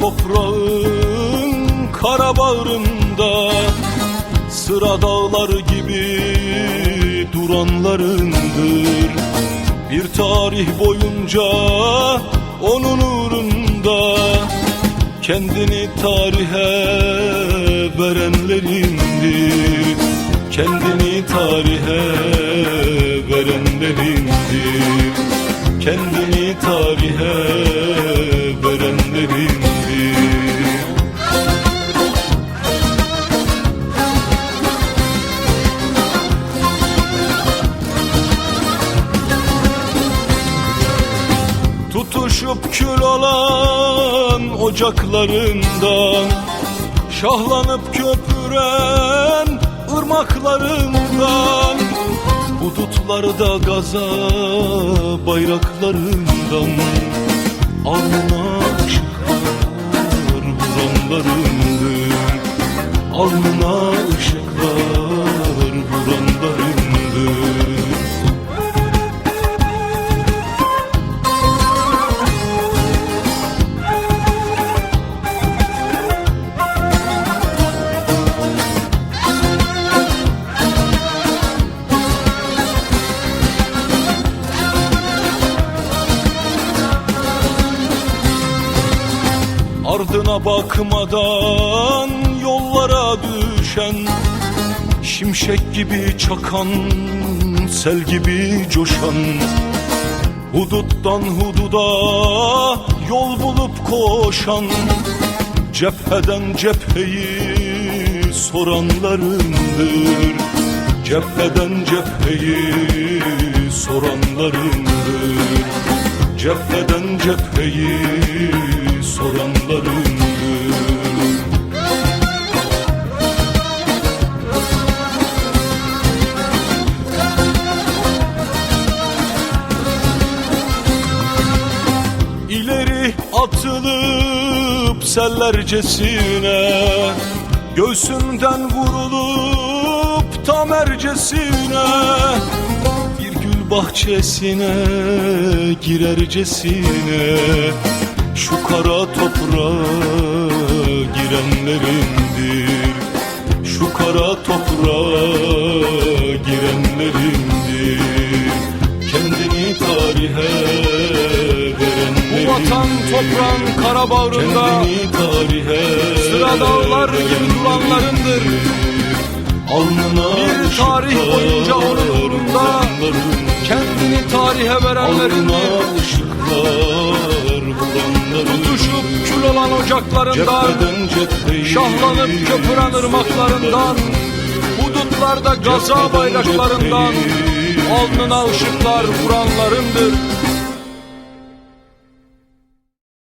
toprağın kara bağrında Sıra dağlar gibi duranlarındır. Bir tarih boyunca onun uğrunda. Kendini tarihe verenlerindir. Kendini tarihe verenlerindir. Kendini tarihe kül olan ocaklarından Şahlanıp köpüren ırmaklarından Hudutlarda gaza bayraklarından Alnına ışıklar vuranlarındır Alnına Ardına bakmadan yollara düşen Şimşek gibi çakan, sel gibi coşan. Huduttan hududa yol bulup koşan Cepheden cepheyi soranlarındır. Cepheden cepheyi soranlarındır. Cepheden cepheyi atılıp sellercesine Göğsünden vurulup tam ercesine Bir gül bahçesine girercesine Şu kara toprağa girenlerindir Şu kara toprağa girenlerindir Kendini tarihe toprağın kara bağrında. Sıra dağlar gibi duranlarındır Alnına Bir tarih boyunca onun uğrunda. Kendini tarihe verenlerindir Tutuşup kül olan ocaklarından Şahlanıp köpüren ırmaklarından Hudutlarda gaza bayraklarından Alnına ışıklar vuranlarındır